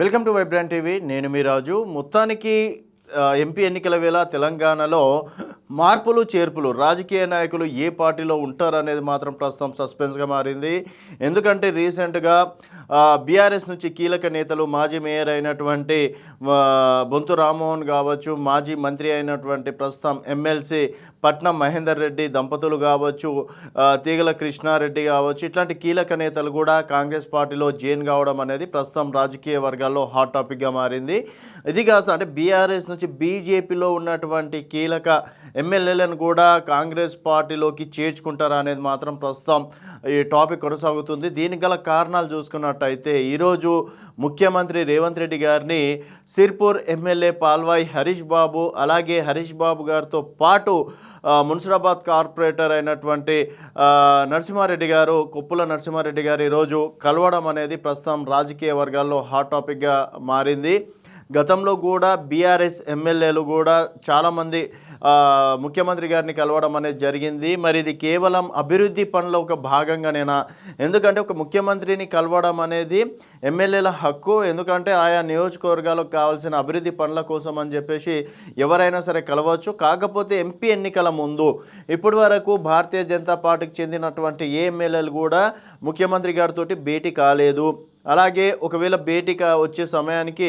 Welcome to Vibrant TV. నేను మీ రాజు. మొత్తానికి MP ఎన్నికల వేళ తెలంగాణలో మార్పులు చేర్పులు రాజకీయ నాయకులు ఏ పార్టీలో ఉంటారనేది మాత్రం ప్రస్తుతం సస్పెన్స్గా మారింది. ఎందుకంటే రీసెంట్గా బీఆర్ఎస్ నుంచి కీలక నేతలు మాజీ మేయర్ అయినటువంటి బొంతు రామ్మోహన్ కావచ్చు మాజీ మంత్రి అయినటువంటి ప్రస్తుతం ఎమ్మెల్సీ పట్నం మహేందర్ రెడ్డి దంపతులు కావచ్చు తీగల కృష్ణారెడ్డి కావచ్చు ఇట్లాంటి కీలక నేతలు కూడా కాంగ్రెస్ పార్టీలో జైన్ కావడం అనేది ప్రస్తుతం రాజకీయ వర్గాల్లో హాట్ టాపిక్గా మారింది. ఇది కాస్త అంటే బీఆర్ఎస్ నుంచి బీజేపీలో ఉన్నటువంటి కీలక ఎమ్మెల్యేలను కూడా కాంగ్రెస్ పార్టీలోకి చేర్చుకుంటారా అనేది మాత్రం ప్రస్తుతం ఈ టాపిక్ కొనసాగుతుంది. దీనికి గల కారణాలు చూసుకున్నట్టు అయితే ఈరోజు ముఖ్యమంత్రి రేవంత్ రెడ్డి గారిని సిర్పూర్ ఎమ్మెల్యే పాల్వాయి హరీష్ బాబు అలాగే హరీష్ బాబు గారితో పాటు మున్సిరాబాద్ కార్పొరేటర్ అయినటువంటి నరసింహారెడ్డి గారు కొప్పుల నరసింహారెడ్డి గారు ఈరోజు కలవడం అనేది ప్రస్తుతం రాజకీయ వర్గాల్లో హాట్ టాపిక్గా మారింది. గతంలో కూడా బీఆర్ఎస్ ఎమ్మెల్యేలు కూడా చాలామంది ముఖ్యమంత్రి గారిని కలవడం అనేది జరిగింది. మరి ఇది కేవలం అభివృద్ధి పనుల ఒక భాగంగానేనా? ఎందుకంటే ఒక ముఖ్యమంత్రిని కలవడం అనేది ఎమ్మెల్యేల హక్కు. ఎందుకంటే ఆయా నియోజకవర్గాలకు కావాల్సిన అభివృద్ధి పనుల కోసం అని చెప్పేసి ఎవరైనా సరే కలవచ్చు. కాకపోతే ఎంపీ ఎన్నికల ముందు ఇప్పటి వరకు భారతీయ జనతా పార్టీకి చెందినటువంటి ఏ ఎమ్మెల్యేలు కూడా ముఖ్యమంత్రి గారితో భేటీ కాలేదు. అలాగే ఒకవేళ భేటీగా వచ్చే సమయానికి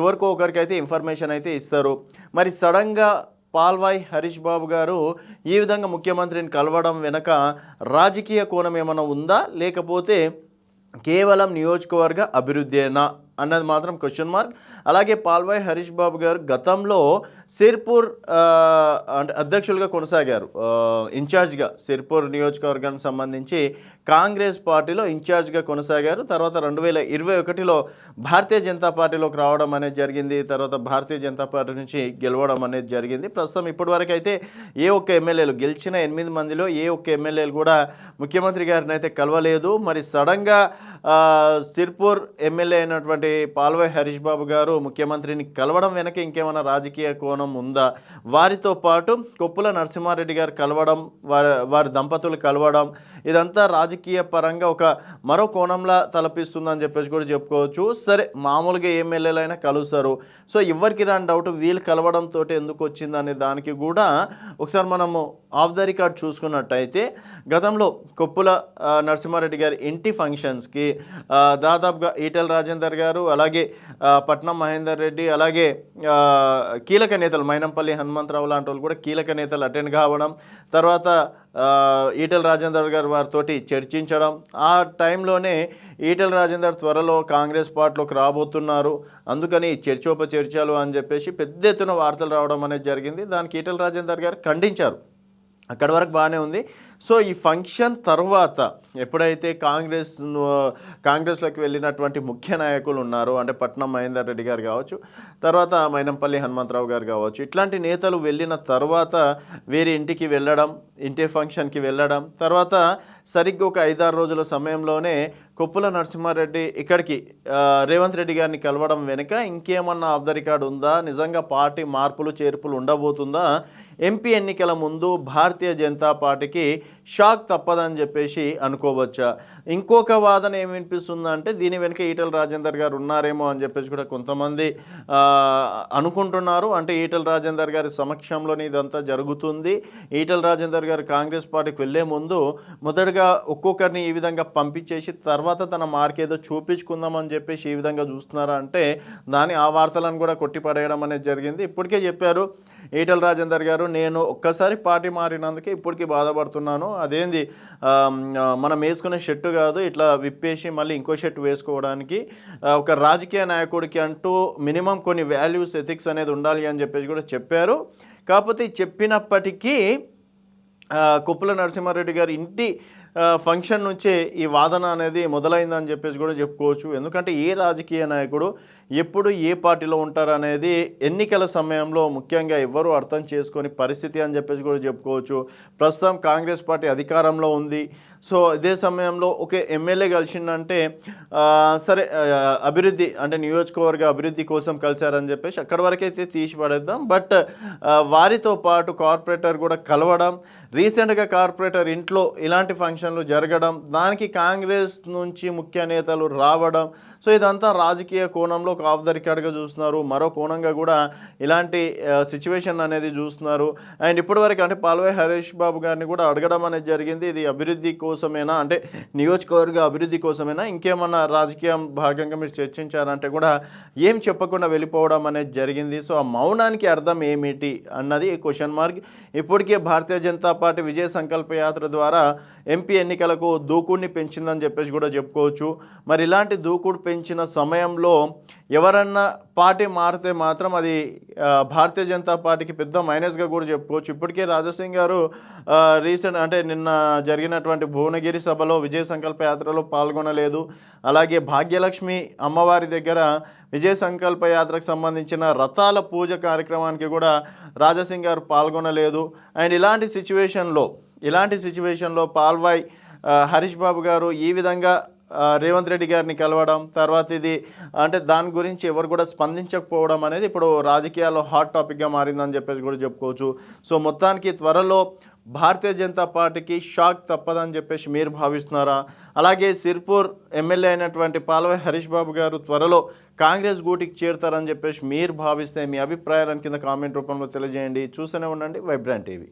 ఎవరికో ఒకరికైతే ఇన్ఫర్మేషన్ అయితే ఇస్తారు. మరి సడన్గా పాల్వాయ్ హరీష్ బాబు గారు ఈ విధంగా ముఖ్యమంత్రిని కలవడం వెనక రాజకీయ కోణం ఏమైనా ఉందా? లేకపోతే కేవలం నియోజకవర్గ అభివృద్ధేనా? అన్నది మాత్రం క్వశ్చన్ మార్క్ అలాగే పాల్వాయ్ హరీష్ బాబు గారు గతంలో సిర్పూర్ అంటే అధ్యక్షులుగా కొనసాగారు. ఇన్ఛార్జ్గా సిర్పూర్ నియోజకవర్గానికి సంబంధించి కాంగ్రెస్ పార్టీలో ఇన్ఛార్జ్గా కొనసాగారు. తర్వాత రెండు వేల ఇరవై ఒకటిలో భారతీయ జనతా పార్టీలోకి రావడం అనేది జరిగింది. తర్వాత భారతీయ జనతా పార్టీ నుంచి గెలవడం అనేది జరిగింది. ప్రస్తుతం ఇప్పటివరకు అయితే ఏ ఒక్క ఎమ్మెల్యేలు గెలిచిన ఎనిమిది మందిలో ఏ ఒక్క ఎమ్మెల్యేలు కూడా ముఖ్యమంత్రి గారిని అయితే కలవలేదు. మరి సడన్గా సిర్పూర్ ఎమ్మెల్యే అయినటువంటి పాల్వాయ్ హరీష్ బాబు గారు ముఖ్యమంత్రిని కలవడం వెనక ఇంకేమైనా రాజకీయ కోణం ఉందా? వారితో పాటు కొప్పుల నరసింహారెడ్డి గారు కలవడం వారి వారి దంపతులు కలవడం ఇదంతా రాజకీయ పరంగా ఒక మరో కోణంలా తలపిస్తుందని చెప్పేసి కూడా చెప్పుకోవచ్చు. సరే మామూలుగా ఎమ్మెల్యేలైనా కలుస్తారు. సో ఎవరికి రాని డౌట్ వీళ్ళు కలవడంతో ఎందుకు వచ్చింది అనే దానికి కూడా ఒకసారి మనము ఆఫ్ ద రికార్డ్ చూసుకున్నట్టయితే గతంలో కొప్పుల నరసింహారెడ్డి గారి ఇంటి ఫంక్షన్స్కి దాదాపుగా ఈటెల్ రాజేందర్ గారు అలాగే పట్నం మహేందర్ రెడ్డి అలాగే కీలక నేతలు మైనంపల్లి హనుమంతరావు లాంటి వాళ్ళు కూడా కీలక నేతలు అటెండ్ కావడం తర్వాత ఆ, ఈటెల రాజేందర్ గారు వారితోటి చర్చించడం. ఆ టైంలోనే ఈటెల రాజేందర్ త్వరలో కాంగ్రెస్ పార్టీలోకి రాబోతున్నారు. అందుకని చర్చోప చర్చలు అని చెప్పేసి పెద్ద ఎత్తున వార్తలు రావడం అనేది జరిగింది. దానికి ఈటెల రాజేందర్ గారు ఖండించారు. అక్కడ వరకు బాగానే ఉంది. సో ఈ ఫంక్షన్ తర్వాత ఎప్పుడైతే కాంగ్రెస్ కాంగ్రెస్లోకి వెళ్ళినటువంటి ముఖ్య నాయకులు ఉన్నారో అంటే పట్నం మహేందర్ రెడ్డి గారు కావచ్చు తర్వాత మైనంపల్లి హనుమంతరావు గారు కావచ్చు ఇట్లాంటి నేతలు వెళ్ళిన తర్వాత వేరే ఇంటికి వెళ్ళడం ఇంటి ఫంక్షన్కి వెళ్ళడం తర్వాత సరిగ్గా ఒక ఐదారు రోజుల సమయంలోనే కొప్పుల నరసింహారెడ్డి ఇక్కడికి రేవంత్ రెడ్డి గారిని కలవడం వెనుక ఇంకేమన్నా ఆఫ్ ద రికార్డ్ ఉందా? నిజంగా పార్టీ మార్పులు చేర్పులు ఉండబోతుందా? ఎంపీ ఎన్నికల ముందు భారతీయ జనతా పార్టీకి షాక్ తప్పదని చెప్పేసి అనుకోవచ్చా? ఇంకొక వాదన ఏమి వినిపిస్తుందంటే దీని వెనుక ఈటల రాజేందర్ గారు ఉన్నారేమో అని చెప్పేసి కూడా కొంతమంది అనుకుంటున్నారు. అంటే ఈటల రాజేందర్ గారి సమక్షంలోనే ఇదంతా జరుగుతుంది. ఈటల రాజేందర్ గారు కాంగ్రెస్ పార్టీకి వెళ్ళే ముందు మొదటగా ఒక్కొక్కరిని ఈ విధంగా పంపించేసి తర్వాత తర్వాత తన మార్క్ ఏదో చూపించుకుందామని చెప్పేసి ఈ విధంగా చూస్తున్నారా అంటే దాని ఆ వార్తలను కూడా కొట్టిపడేయడం అనేది జరిగింది. ఇప్పటికే చెప్పారు ఈటల రాజేందర్ గారు నేను ఒక్కసారి పార్టీ మారినందుకే ఇప్పటికీ బాధపడుతున్నాను. అదేంది? మనం వేసుకునే షర్టు కాదు ఇట్లా విప్పేసి మళ్ళీ ఇంకో షర్ట్ వేసుకోవడానికి ఒక రాజకీయ నాయకుడికి అంటూ మినిమం కొన్ని వాల్యూస్ ఎథిక్స్ అనేది ఉండాలి అని చెప్పేసి కూడా చెప్పారు. కాకపోతే చెప్పినప్పటికీ కుప్పల నరసింహారెడ్డి గారు ఇంటి ఫంక్షన్ నుంచే ఈ వాదన అనేది మొదలైందని చెప్పేసి కూడా చెప్పుకోవచ్చు. ఎందుకంటే ఏ రాజకీయ నాయకుడు ఎప్పుడు ఏ పార్టీలో ఉంటారు అనేది ఎన్నికల సమయంలో ముఖ్యంగా ఎవరు అర్థం చేసుకొని పరిస్థితి అని చెప్పేసి కూడా చెప్పుకోవచ్చు. ప్రస్తుతం కాంగ్రెస్ పార్టీ అధికారంలో ఉంది. సో ఇదే సమయంలో ఒకే ఎమ్మెల్యే కలిసిందంటే సరే అభివృద్ధి అంటే నియోజకవర్గ అభివృద్ధి కోసం కలిశారని చెప్పేసి అక్కడ వరకు అయితే తీసి పడేద్దాం. బట్ వారితో పాటు కార్పొరేటర్ కూడా కలవడం రీసెంట్గా కార్పొరేటర్ ఇంట్లో ఇలాంటి ఫంక్షన్లు జరగడం దానికి కాంగ్రెస్ నుంచి ముఖ్య నేతలు రావడం సో ఇదంతా రాజకీయ కోణంలో ఒక ఆఫ్ ద రికార్డ్గా చూస్తున్నారు. మరో కోణంగా కూడా ఇలాంటి సిచ్యువేషన్ అనేది చూస్తున్నారు. అండ్ ఇప్పటివరకు అంటే పాల్వే హరీష్ బాబు గారిని కూడా అడగడం అనేది జరిగింది. ఇది అభివృద్ధి కోసం కోసమేనా? అంటే నియోజకవర్గ అభివృద్ధి కోసమేనా? ఇంకేమన్నా రాజకీయం భాగంగా మీరు చర్చించారంటే కూడా ఏం చెప్పకుండా వెళ్ళిపోవడం అనేది జరిగింది. సో ఆ మౌనానికి అర్థం ఏమిటి అన్నది క్వశ్చన్ మార్క్ ఇప్పటికే భారతీయ జనతా పార్టీ విజయ సంకల్ప యాత్ర ద్వారా ఎంపీ ఎన్నికలకు దూకుడిని పెంచిందని చెప్పేసి కూడా చెప్పుకోవచ్చు. మరి ఇలాంటి దూకుడు పెంచిన సమయంలో ఎవరన్నా పార్టీ మారితే మాత్రం అది భారతీయ జనతా పార్టీకి పెద్ద మైనస్గా కూడా చెప్పుకోవచ్చు. ఇప్పటికే రాజసింగ్ గారు రీసెంట్ అంటే నిన్న జరిగినటువంటి భువనగిరి సభలో విజయ సంకల్ప యాత్రలో పాల్గొనలేదు. అలాగే భాగ్యలక్ష్మి అమ్మవారి దగ్గర విజయ సంకల్ప యాత్రకు సంబంధించిన రథాల పూజ కార్యక్రమానికి కూడా రాజసింగ్ గారు పాల్గొనలేదు. అండ్ ఇలాంటి సిచ్యువేషన్లో ఇలాంటి సిచ్యువేషన్లో పాల్వాయ్ హరీష్ బాబు గారు ఈ విధంగా రేవంత్ రెడ్డి గారిని కలవడం తర్వాత ఇది అంటే దాని గురించి ఎవరు కూడా స్పందించకపోవడం అనేది ఇప్పుడు రాజకీయాల్లో హాట్ టాపిక్గా మారిందని చెప్పేసి కూడా చెప్పుకోవచ్చు. సో మొత్తానికి త్వరలో భారతీయ జనతా పార్టీకి షాక్ తప్పదని చెప్పేసి మీరు భావిస్తున్నారా? అలాగే సిర్పూర్ ఎమ్మెల్యే అయినటువంటి పాల్వాయి హరీష్ బాబు గారు త్వరలో కాంగ్రెస్ గూటికి చేరుతారని చెప్పేసి మీరు భావిస్తే మీ అభిప్రాయాలను కింద కామెంట్ రూపంలో తెలియజేయండి. చూస్తూనే ఉండండి వైబ్రాంట్ టీవీ